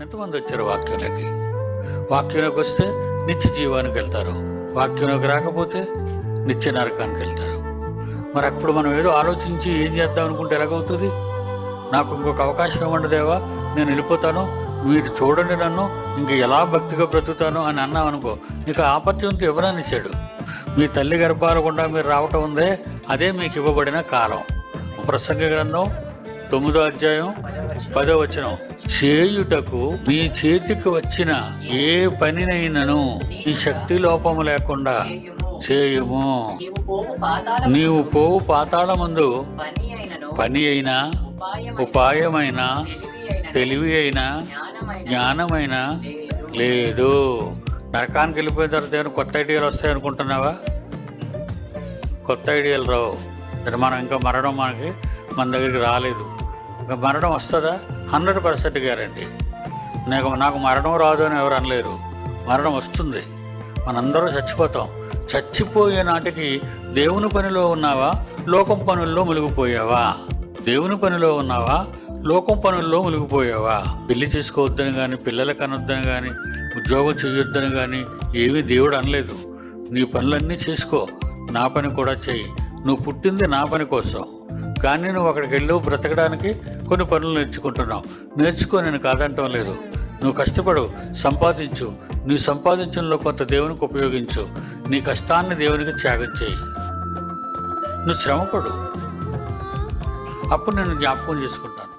ఎంతమంది వచ్చారు వాక్యంలోకి? వాక్యంలోకి వస్తే నిత్య జీవానికి వెళ్తారు. వాక్యంలోకి రాకపోతే నిత్య నరకానికి వెళ్తారు. మరి అప్పుడు మనం ఏదో ఆలోచించి ఏం చేద్దాం అనుకుంటే ఎలాగవుతుంది? నాకు ఇంకొక అవకాశం ఇవ్వండి దేవా నేను వెళ్ళిపోతాను. మీరు చూడండి నన్ను ఇంక ఎలా భక్తిగా బ్రతుకుతాను అని అన్నాం అనుకో నీకు ఆపర్చునిటీ ఎవరని ఇచ్చాడు మీ తల్లి గర్భాల గుండా మీరు రావటం ఉందే అదే మీకు ఇవ్వబడిన కాలం. ప్రసంగ గ్రంథం తొమ్మిదో అధ్యాయం పదో వచనం. చేయుటకు మీ చేతికి వచ్చిన ఏ పనినైనను ఈ శక్తి లోపము లేకుండా చేయుము. నీవు పోవు పాతాళ ముందు పాతాళమందు. పని అయినా ఉపాయమైన తెలివి అయినా జ్ఞానమైన లేదు. నరకానికి వెళ్ళిపోయిన తర్వాత ఏమైనా కొత్త ఐడియాలు వస్తాయి అనుకుంటున్నావా? కొత్త ఐడియాలు రావు. మరి మనం ఇంకా మరణం మనకి మన దగ్గరికి రాలేదు. మరణం వస్తుందా? Hundred percent guarantee. నాకు నాకు మరణం రాదు అని ఎవరు అనలేరు. మరణం వస్తుంది. మనందరూ చచ్చిపోతాం. చచ్చిపోయే నాటికి దేవుని పనిలో ఉన్నావా? లోకం పనుల్లో మునిగిపోయావా? దేవుని పనిలో ఉన్నావా? లోకం పనుల్లో మునిగిపోయావా? పెళ్ళి చేసుకోవద్దని కానీ పిల్లల కనొద్దని కానీ ఉద్యోగం చేయొద్దని కానీ ఏమీ దేవుడు అనలేదు. నీ పనులన్నీ చేసుకో. నా పని కూడా చెయ్యి. నువ్వు పుట్టింది నా పని కోసం. కానీ నువ్వు అక్కడికి వెళ్ళి బ్రతకడానికి కొన్ని పనులు నేర్చుకుంటున్నావు. నేర్చుకో నేను కాదంటం లేదు. నువ్వు కష్టపడు సంపాదించు. నీ సంపాదించడంలో కొంత దేవునికి ఉపయోగించు. నీ కష్టాన్ని దేవునికి త్యాగం చేయి. నువ్వు శ్రమపడు. అప్పుడు నేను జ్ఞాపకం చేసుకుంటాను.